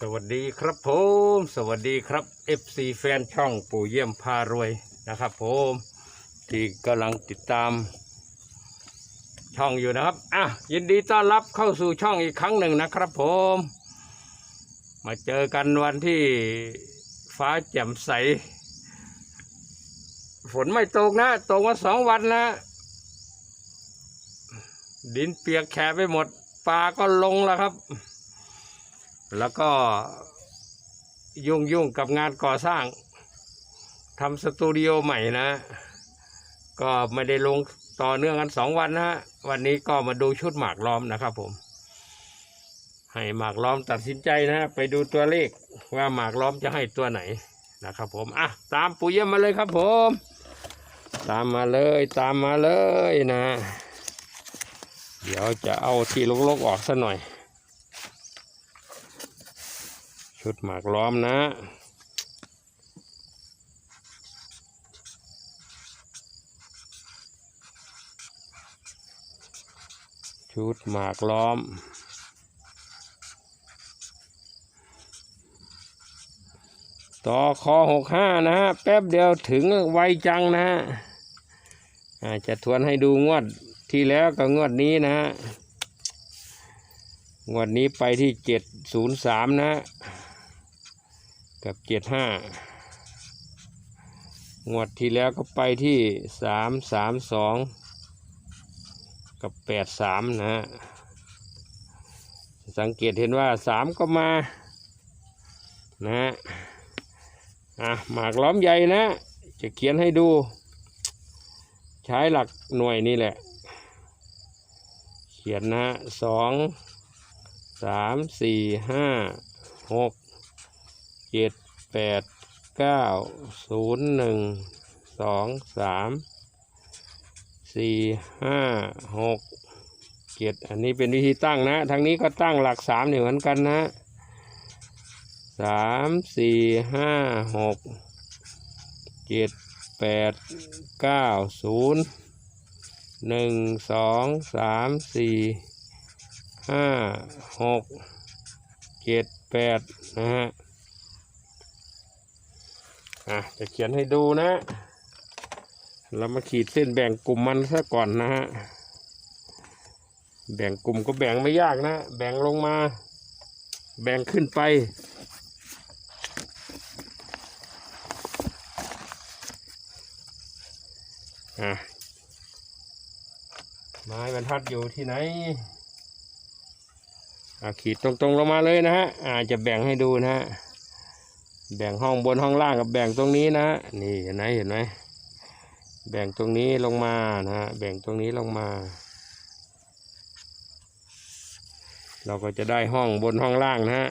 สวัสดีครับผม สวัสดีครับ FC แฟนช่องปู่เยี่ยมพารวยนะครับผมที่กำลังติดตาม ช่องอยู่นะครับอะยินดีต้อนรับเข้าสู่ช่องอีกครั้งหนึ่งนะครับผม มาเจอกันวันที่ฟ้าแจ่มใส ฝนไม่ตกนะตกมาสองวันนะ ดินเปียกแฉะไปหมดปลาก็ลงแล้วครับ แล้วก็ยุ่งยุ่งกับงานก่อสร้างทำสตูดิโอใหม่นะ ก็ไม่ได้ลงต่อเนื่องกันสองวันนะฮะวันนี้ก็มาดูชุดหมากล้อมนะครับผม ให้หมากล้อมตัดสินใจนะ ไปดูตัวเลขว่าหมากล้อมจะให้ตัวไหนนะครับผมอะตามปู่เยี่ยมมาเลยครับผม ตามมาเลยตามมาเลยนะ เดี๋ยวจะเอาที่ลกๆออกซะหน่อย ชุดหมากล้อมนะชุดหมากล้อม ต่อคอหกห้านะฮะ แป๊บเดียวถึงไวจังนะฮะจะทวนให้ดูงวดที่แล้วกับงวดนี้นะฮะ งวดนี้ไปที่เจ็ดศูนย์สามนะ กับเจ็ดห้างวดที่แล้วก็ไปที่สามสามสองกับแปดสามนะสังเกตเห็นว่าสามก็มานะอะหมากล้อมใหญ่นะ จะเขียนให้ดู ใช้หลักหน่วยนี่แหละ เขียนนะสองสามสี่ห้าหก เจ็ดแปดเก้าศูนย์หนึ่งสองสามสี่ห้าหกเจ็ดอันนี้เป็นวิธีตั้งนะ ทางนี้ก็ตั้งหลักสามเหมือนกันนะสามสี่ห้าหกเจ็ดแปดเก้าศูนย์หนึ่งสองสามสี่ห้าหกเจ็ดแปดนะฮะ อะจะเขียนให้ดูนะเรามาขีดเส้นแบ่งกลุ่มมันซะก่อนนะฮะแบ่งกลุ่มก็แบ่งไม่ยากนะ แบ่งลงมา แบ่งขึ้นไป อะไม้บรรทัดอยู่ที่ไหนอะขีดตรงๆลงมาเลยนะฮะอ่าจะแบ่งให้ดูนะฮะ แบ่งห้องบนห้องล่างกับแบ่งตรงนี้นะ นี่เห็นไหมเห็นไหมแบ่งตรงนี้ลงมานะฮะแบ่งตรงนี้ลงมา เราก็จะได้ห้องบนห้องล่างนะฮะ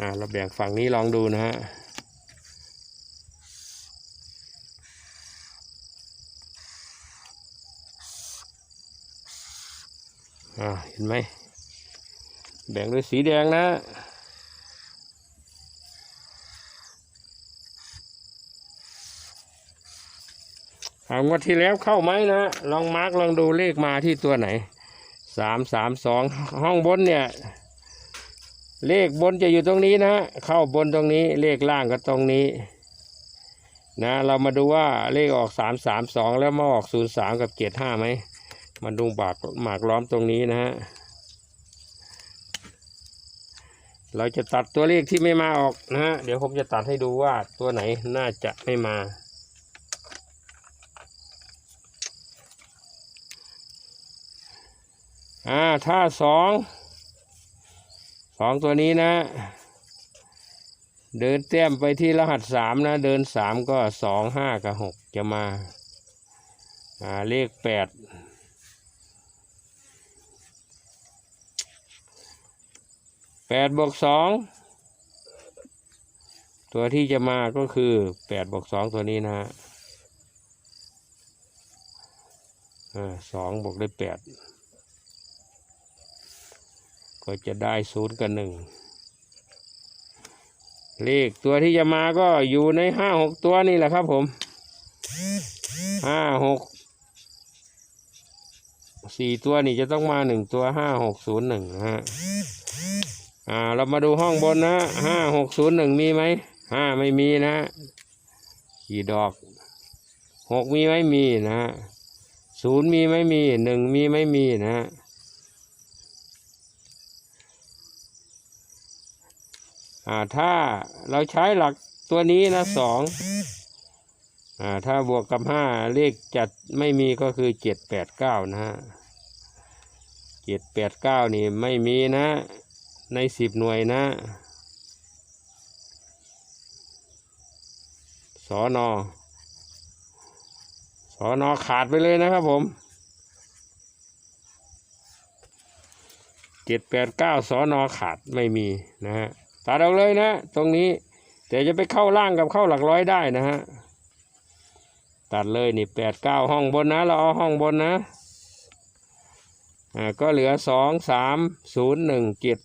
อ่าเราแบ่งฝั่งนี้ลองดูนะฮะ อ่าเห็นไหมแบ่งด้วยสีแดงนะถามว่าที่แล้วเข้าไหมนะลองมาร์กลองดูเลขมาที่ตัวไหนสามสามสองห้องบนเนี่ย เลขบนจะอยู่ตรงนี้นะเข้าบนตรงนี้เลขล่างก็ตรงนี้ นะ เรามาดูว่าเลขออกสามสามสองแล้วมาออกศูนย์สามกับเจ็ดห้าไหม มาดูบากหมากล้อมตรงนี้นะฮะ เราจะตัดตัวเลขที่ไม่มาออกนะฮะ เดี๋ยวผมจะตัดให้ดูว่าตัวไหนน่าจะไม่มา อ่า ถ้าสองสองตัวนี้นะ เดินเต้มไปที่รหัสสามนะ เดินสามก็สองห้ากับหกจะมา อ่า เลขแปด แปดบวกสองตัวที่จะมาก็คือแปดบวกสองตัวนี้นะฮะสองบวกด้วยแปดก็จะได้ศูนย์กับหนึ่งเลขตัวที่จะมาก็อยู่ในห้าหกตัวนี่แหละครับผมห้าหกสี่ตัวนี่จะต้องมาหนึ่งตัวห้าหกศูนย์หนึ่งนะฮะ อ่าเรามาดูห้องบนนะห้าหกศูนย์หนึ่งมีไหมห้าไม่มีนะกี่ดอกหกมีไหมมีนะศูนย์มีไหมมีหนึ่งมีไหมมีนะอ่าถ้าเราใช้หลักตัวนี้นะสองอ่าถ้าบวกกับห้าเลขจัดไม่มีก็คือเจ็ดแปดเก้านะฮะเจ็ดแปดเก้านี่ไม่มีนะ ในสิบหน่วยนะสอนอสอนอขาดไปเลยนะครับผมเจ็ดแปดเก้าสอนอขาดไม่มีนะฮะตัดเอาเลยนะ ตรงนี้ แต่จะไปเข้าล่างกับเข้าหลักร้อยได้นะฮะตัดเลยนี่แปดเก้าห้องบนนะ เราเอาห้องบนนะอ่าก็เหลือสองสามศูนย์หนึ่งเจ็ด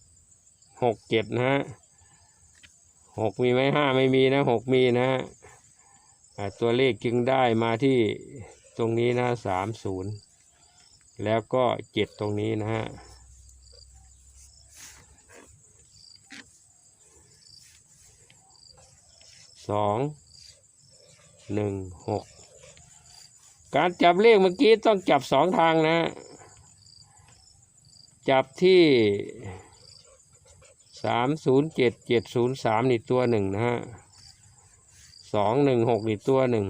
หกเจ็ดนะฮะหกมีไหมห้าไม่มีนะหกมีนะอ่าตัวเลขจึงได้มาที่ตรงนี้นะสามศูนย์แล้วก็เจ็ดตรงนี้นะฮะสองหนึ่งหกการจับเลขเมื่อกี้ต้องจับสองทางนะ จับที่ สามศูนย์เจ็ดเจ็ดศูนย์สามนี่ตัวหนึ่งนะฮะสองหนึ่งหกนี่ตัวหนึ่ง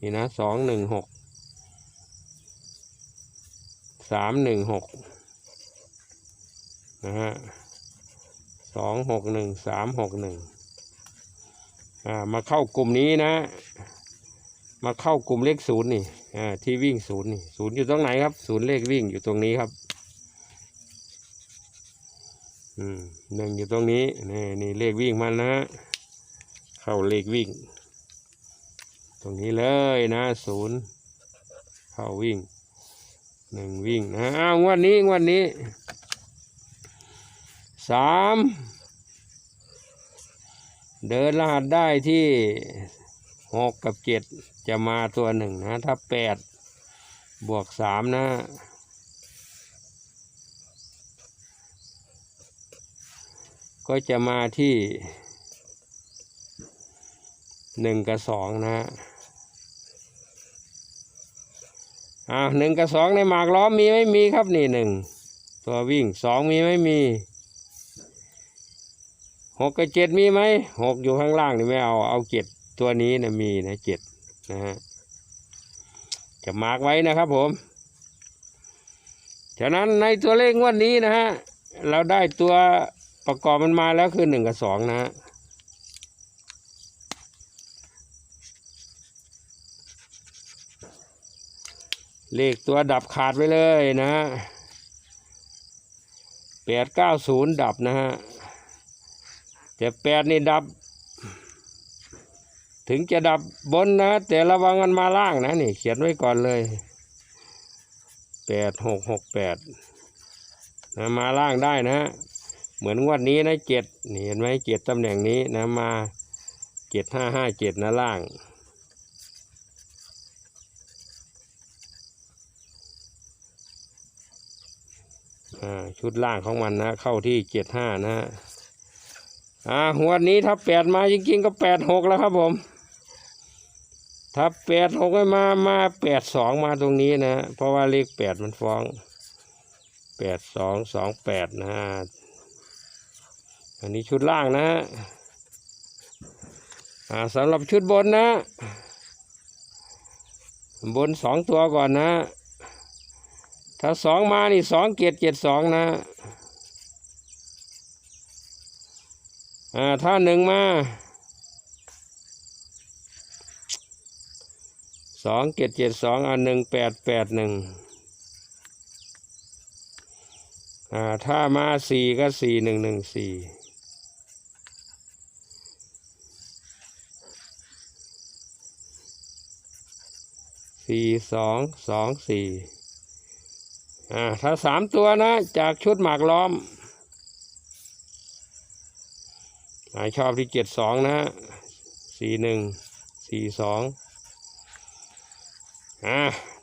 นี่นะสองหนึ่งหกสามหนึ่งหกนะฮะสองหกหนึ่งสามหกหนึ่งอ่ามาเข้ากลุ่มนี้นะ มาเข้ากลุ่มเลขศูนย์นี่อ่าที่วิ่งศูนย์นี่ศูนย์อยู่ตรงไหนครับ ศูนย์เลขวิ่งอยู่ตรงนี้ครับ อืม หนึ่งอยู่ตรงนี้นี่นี่เลขวิ่งมันนะ เข้าเลขวิ่ง ตรงนี้เลยนะศูนย์เข้าวิ่งหนึ่งวิ่งนะอ้าวงวดนี้งวดนี้สามเดินรหัสได้ที่หกกับเจ็ดจะมาตัวหนึ่งนะ ถ้าแปดบวกสามนะ ก็จะมาที่หนึ่งกับสองนะฮะอ่าหนึ่งกับสองในหมากล้อมมีไม่มีครับนี่หนึ่งตัววิ่งสองมีไม่มีหกกับเจ็ดมีไหมหกอยู่ข้างล่างนี่ไม่เอาเอาเจ็ดตัวนี้นะมีนะเจ็ดนะฮะจะมาร์กไว้นะครับผมฉะนั้นในตัวเลขงวันนี้นะฮะเราได้ตัว ประกอบมันมาแล้วคือหนึ่งกับสองนะฮะเลขตัวดับขาดไปเลยนะฮะแปดเก้าศูนย์ดับนะฮะแต่แปดนี่ดับ ถึงจะดับบนนะ แต่ระวังมันมาล่างนะนี่ เขียนไว้ก่อนเลยแปดหกหกแปดนะมาล่างได้นะ เหมือนงวดนี้นะเจ็ดนี่เห็นไหมเจ็ดตำแหน่งนี้นะมาเจ็ดห้าห้าเจ็ดนะล่างชุดล่างของมันนะ เข้าที่เจ็ดห้านะฮะอ่าหัวนี้ถ้าแปดมาจริงๆก็แปดหกแล้วครับผม ถ้าแปดหกไม่มามาแปดสองมาตรงนี้นะ เพราะว่าเลขแปดมันฟ้องแปดสองสองแปดนะฮะ อันนี้ชุดล่างนะฮะอ่าสำหรับชุดบนนะ บนสองตัวก่อนนะ ถ้าสองมานี่สองเจ็ดเจ็ดสองนะอ่าถ้าหนึ่งมาสองเจ็ดเจ็ดสองอ่าหนึ่งแปดแปดหนึ่งอ่าถ้ามาสี่ก็สี่หนึ่งหนึ่งสี่ สี่สองสองสี่อ่าถ้าสามตัวนะ จากชุดหมากล้อมอชอบที่เจ็ดสองนะสี่หนึ่งสี่สองอ่า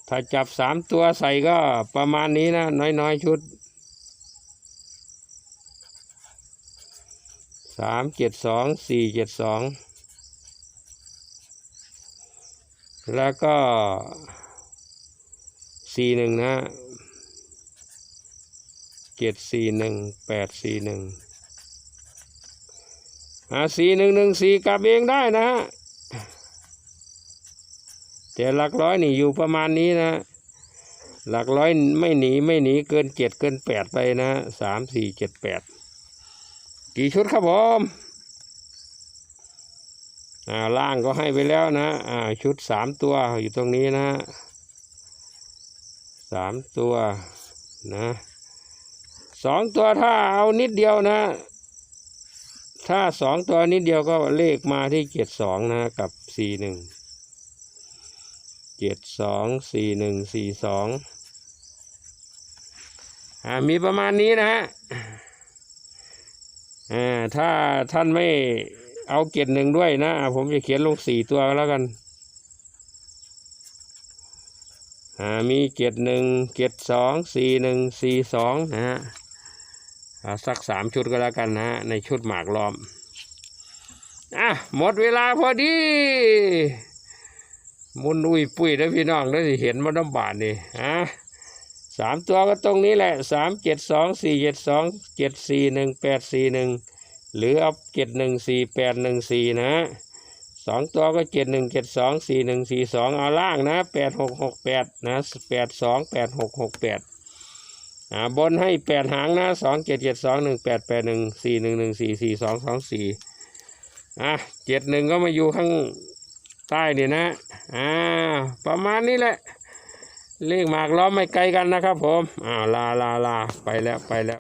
ถ้าจับสามตัวใส่ก็ประมาณนี้นะ น้อยๆชุดสามเจ็ดสองสี่เจ็ดสอง แล้วก็สี่หนึ่งนะเจ็ดสี่หนึ่งแปดสี่หนึ่งอ่าสี่หนึ่งหนึ่งสี่กลับเองได้นะฮะแต่หลักร้อยนี่อยู่ประมาณนี้นะ หลักร้อยไม่หนีไม่หนีเกินเจ็ดเกินแปดไปนะสามสี่เจ็ดแปดกี่ชุดครับผม อ่าล่างก็ให้ไปแล้วนะอ่าชุดสามตัวอยู่ตรงนี้นะสามตัวนะสองตัวถ้าเอานิดเดียวนะ ถ้าสองตัวนิดเดียวก็เลขมาที่เจ็ดสองนะกับสี่หนึ่งเจ็ดสองสี่หนึ่งสี่สองอ่ามีประมาณนี้นะฮะอ่าถ้าท่านไม่ เอาเกตหนึ่งด้วยนะ ผมจะเขียนลงสี่ตัวแล้วกันมีเกตหนึ่งเกตสองสี่หนึ่งสี่สองนะฮะสักสามชุดก็แล้วกันนะฮะในชุดหมากล้อมอะหมดเวลาพอดีมุนอุ้ยปุ้ยแล้วพี่น้องได้เห็นมันน้ำบาดนี่อะสามตัวก็ตรงนี้แหละสามเจ็ดสองสี่เจ็ดสองเจ็ดสี่หนึ่งแปดสี่หนึ่ง หรือเอาเจ็ดหนึ่งสี่แปดหนึ่งสี่นะสองตัวก็เจ็ดหนึ่งเจ็ดสองสี่หนึ่งสี่สองเอาล่างนะแปดหกหกแปดนะแปดสองแปดหกหกแปดอ่าบนให้แปดหางนะสองเจ็ดเจ็ดสองหนึ่งแปดแปดหนึ่งสี่หนึ่งหนึ่งสี่สี่สองสองสี่อะเจ็ดหนึ่งก็มาอยู่ข้างใต้นี่นะอ่าประมาณนี้แหละเลขหมากล้อมไม่ไกลกันนะครับผมอ่าลาลาลาไปแล้วไปแล้ว